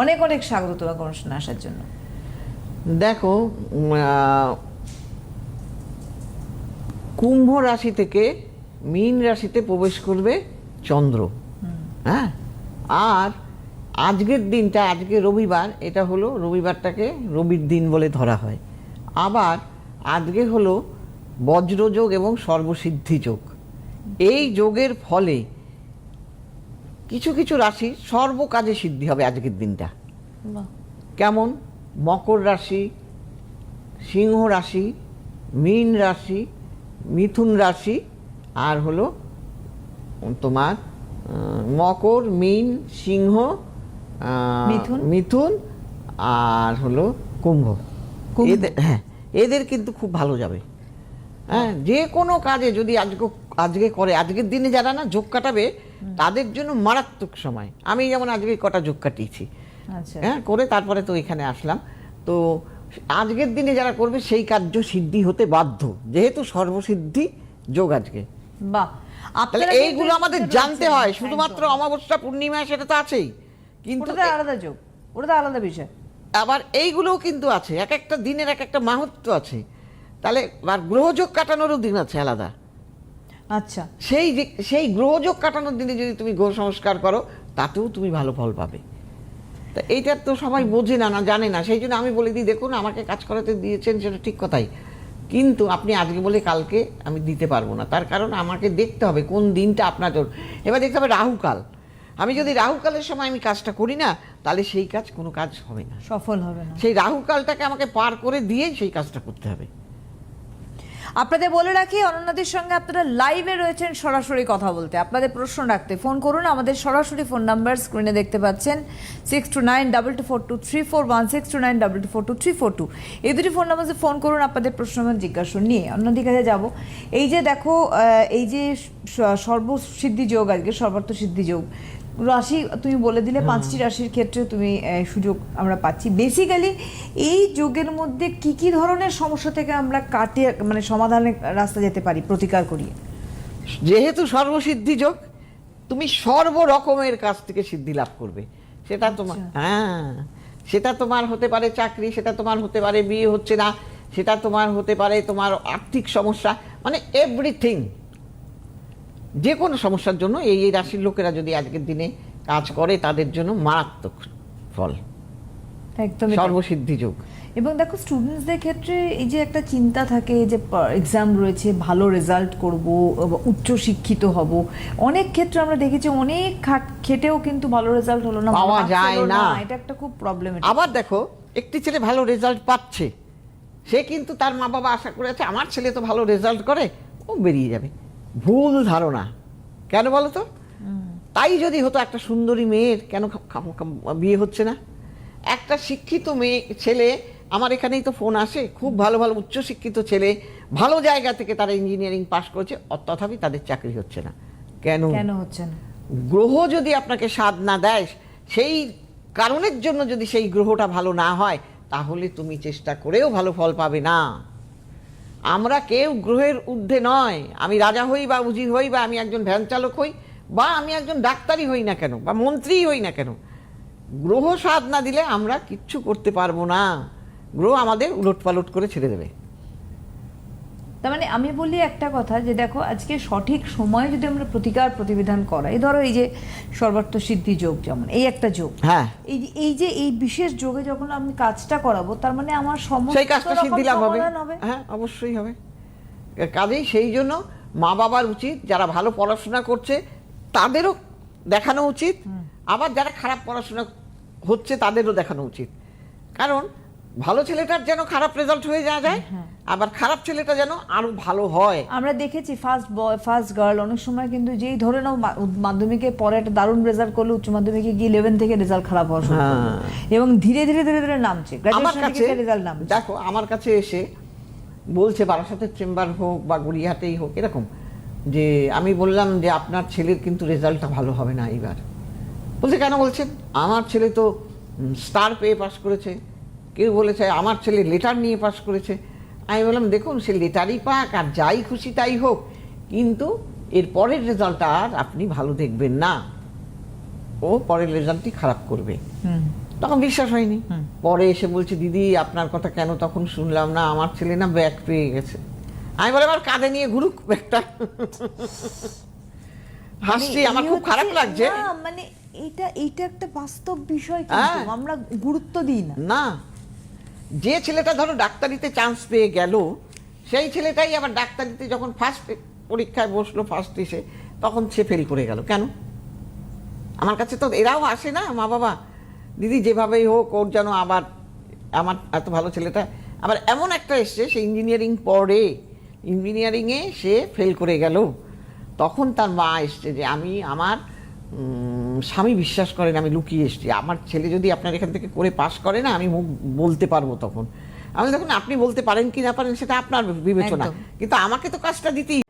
অনেক অনেক স্বাগত তোমাকে অনুষ্ঠানে আসার জন্য। দেখো কুম্ভ রাশি থেকে মীন রাশিতে প্রবেশ করবে চন্দ্র। হ্যাঁ? আর আজকের দিনটা আজকে রবিবার এটা হলো রবিবারটাকে রবির দিন বলে ধরা হয়। আবার আজকে হলো বজ্রযোগ এবং সর্বসিদ্ধি যোগ। এই যোগের ফলে কিছু কিছু রাশি সর্বকাজে সিদ্ধি হবে আজকের দিনটা। কেমন? মকর রাশি সিংহ রাশি মীন রাশি মিথুন রাশি আর হলো তোমার মকর মীন সিংহ মিথুন? মিথুন আর হলো কুম্ভ। হ্যাঁ এদের কিন্তু খুব ভালো যাবে। হ্যাঁ যে কোনো কাজে যদি আজকে আজকে করে আজকের দিনে যারা না যোগ কাটাবে তাদের জন্য মারাত্মক সময়। আমি যেমন আজকে কটা যোগ কাটিয়েছি। আচ্ছা। হ্যাঁ করে তারপরে তো এখানে আসলাম। তো আজকের দিনে যারা করবে সেই কার্য সিদ্ধি হতে বাধ্য। যেহেতু সর্বসিদ্ধি যোগ আজকে। বাহ। এইগুলো আমাদের জানতে হয়। শুধুমাত্র অমাবস্যা পূর্ণিমা সেটা তো আছেই। কিন্তু আলাদা যোগ। ওটা তো আলাদা বিষয়। আবার এইগুলোও কিন্তু আছে। এক একটা দিনের এক একটা মাহাত্ম আছে। তাহলে আর গ্রহযোগ কাটানোরও দিন আছে আলাদা। আচ্ছা। সেই যে- সেই গ্রহযোগ কাটানোর দিনে যদি তুমি গ্রহ সংস্কার করো তাতেও তুমি ভালো ফল পাবে। তা এইটা তো সবাই বোঝে না না জানে না। সেই জন্য আমি বলে দিই দেখুন আমাকে কাজ করাতে দিয়েছেন সেটা ঠিক কথাই। কিন্তু আপনি আজকে বলে কালকে আমি দিতে পারব না। তার কারণ আমাকে দেখতে হবে কোন দিনটা আপনার জন্য। এবার দেখতে হবে রাহুকাল আমি যদি রাহুকালের সময় আমি কাজটা করি না তাহলে সেই কাজ কোনো কাজ হবে না। সফল হবে না। সেই রাহুকালটাকে আমাকে পার করে দিয়েই সেই কাজটা করতে হবে। আপনাদের বলে রাখি, অনন্যাদের সঙ্গে আপনারা লাইভে রয়েছেন সরাসরি কথা বলতে। আপনাদের প্রশ্ন রাখতে ফোন করুন, আমাদের সরাসরি ফোন নাম্বার স্ক্রিনে দেখতে পাচ্ছেন six two nine double two four two three four one six two nine double two four two three four two এই দুটি ফোন নাম্বারে ফোন করুন, আপনাদের প্রশ্ন জিজ্ঞাসা নিয়ে। অন্যদিকে যাব। এই যে দেখো এই যে সর্বসিদ্ধি যোগ আজকে সর্বার্থ সিদ্ধি যোগ। রাশি তুমি বলে দিলে পাঁচটি রাশির ক্ষেত্রে তুমি সুযোগ আমরা পাচ্ছি। বেসিক্যালি এই যোগের মধ্যে কি কি ধরনের সমস্যা থেকে আমরা কাটিয়ে মানে সমাধানের রাস্তা যেতে পারি প্রতিকার করিয়ে যেহেতু সর্বসিদ্ধি যোগ তুমি সর্ব রকমের কাছ থেকে সিদ্ধি লাভ করবে। সেটা তোমার হ্যাঁ। সেটা তোমার হতে পারে চাকরি সেটা তোমার হতে পারে বিয়ে হচ্ছে না সেটা তোমার হতে পারে তোমার আর্থিক সমস্যা মানে এভরিথিং যে কোনো সমস্যার জন্য এই এই রাশির লোকেরা যদি আজকের দিনে কাজ করে তাদের জন্য মারাত্মক ফল। একদম সর্বসিদ্ধি যোগ। এবং দেখো স্টুডেন্টসদের ক্ষেত্রে এই যে একটা চিন্তা থাকে যে এক্সাম রয়েছে ভালো রেজাল্ট করব উচ্চ শিক্ষিত হব। অনেক ক্ষেত্রে আমরা দেখেছি অনেক খাট- খেটেও কিন্তু ভালো রেজাল্ট হলো না পাওয়া যায় না। এটা একটা খুব প্রবলেম আবার দেখো একটি ছেলে ভালো রেজাল্ট পাচ্ছে সে কিন্তু তার মা বাবা আশা করে আছে আমার ছেলে তো ভালো রেজাল্ট করে ও বেরিয়ে যাবে। ভুল ধারণা। কেন বলো তো তাই যদি হতো একটা সুন্দরী মেয়ের কেন বিয়ে হচ্ছে না? একটা শিক্ষিত মেয়ে ছেলে আমার এখানেই তো ফোন আসে খুব ভালো ভালো উচ্চশিক্ষিত ছেলে ভালো জায়গা থেকে তারা ইঞ্জিনিয়ারিং পাশ করেছে তথাপি তাদের চাকরি হচ্ছে না। কেন? কেন হচ্ছে না? গ্রহ যদি আপনাকে স্বাদ না দেয় সেই কারণের জন্য যদি সেই গ্রহটা ভালো না হয় তাহলে তুমি চেষ্টা করেও ভালো ফল পাবে না। আমরা কেউ গ্রহের ঊর্ধ্বে নয়। আমি রাজা হই বা উজির হই বা আমি একজন ভ্যান চালক হই বা আমি একজন ডাক্তারই হই না কেন বা মন্ত্রীই হই না কেন। গ্রহ সাধ না দিলে আমরা কিচ্ছু করতে পারব না। গ্রহ আমাদের উলট পালট করে ছেড়ে দেবে। তার মানে আমি বলি একটা কথা যে দেখো আজকে সঠিক সময়ে যদি আমরা প্রতিকার প্রতিবিধান করাই ধরো এই যে সর্বার্থ সিদ্ধি যোগ যেমন এই একটা যোগ। হ্যাঁ। এই যে এই যে এই বিশেষ যোগে যখন আমি কাজটা করাবো তার মানে আমার সমস্ত সেই কাজটা সিদ্ধি লাভ হবে। হ্যাঁ অবশ্যই হবে। কাজেই সেই জন্য মা বাবার উচিত যারা ভালো পড়াশোনা করছে তাদেরও দেখানো উচিত। আবার যারা খারাপ পড়াশোনা হচ্ছে তাদেরও দেখানো উচিত। কারণ ভালো ছেলেটার যেন খারাপ রেজাল্ট হয়ে যাওয়া যায় আবার খারাপ ছেলেটা যেন আরও ভালো হয়। আমরা দেখেছি ফার্স্ট বয় ফার্স্ট গার্ল অনেক সময় কিন্তু যেই ধরে নাও মাধ্যমিকে পরে একটা দারুণ রেজাল্ট করলে উচ্চ মাধ্যমিকে গিয়ে ইলেভেন থেকে রেজাল্ট খারাপ হওয়া শুরু হ্যাঁ। এবং ধীরে ধীরে ধীরে ধীরে নামছে। আমার কাছে রেজাল্ট নামছে। দেখো আমার কাছে এসে বলছে বারাসাতের চেম্বার হোক বা গড়িয়াহাটেই হোক এরকম যে আমি বললাম যে আপনার ছেলের কিন্তু রেজাল্টটা ভালো হবে না এইবার। বলছে কেন বলছেন? আমার ছেলে তো স্টার পেয়ে পাস করেছে। কেউ বলেছে আমার ছেলে লেটার নিয়ে পাস করেছে। আমি বললাম দেখুন সে লেটারই পাক আর যাই খুশি তাই হোক কিন্তু এর পরের রেজাল্টটা আর আপনি ভালো দেখবেন না। ও পরের রেজাল্টই খারাপ করবে। তখন বিশ্বাস হয়নি। পরে এসে বলছে দিদি আপনার কথা কেন তখন শুনলাম না? আমার ছেলে না ব্যাগ পেয়ে গেছে। আমি বলে আমার কাঁধে নিয়ে ঘুরুক ব্যাগটা হাসছি মানে আমার খুব খারাপ লাগছে। মানে এটা এইটা একটা বাস্তব বিষয় কিন্তু হ্যাঁ। আমরা গুরুত্ব দিই না। না। যে ছেলেটা ধরো ডাক্তারিতে চান্স পেয়ে গেল, সেই ছেলেটাই আবার ডাক্তারিতে যখন ফার্স্ট পরীক্ষায় বসল ফার্স্ট এসে, তখন সে ফেল করে গেল। কেন? আমার কাছে তো এরাও আসে না, মা বাবা। দিদি যেভাবেই হোক, ওর যেন আবার আমার এত ভালো ছেলেটা। আবার এমন একটা এসছে, সে ইঞ্জিনিয়ারিং পড়ে। ইঞ্জিনিয়ারিংয়ে সে ফেল করে গেল। তখন তার মা এসছে যে, আমি আমার স্বামী বিশ্বাস করেন আমি লুকিয়ে এসেছি। আমার ছেলে যদি আপনার এখান থেকে করে পাশ করে না আমি মুখ বলতে পারব তখন। আমি দেখুন আপনি বলতে পারেন কি না পারেন সেটা আপনার বিবেচনা। কিন্তু আমাকে তো কাজটা দিতেই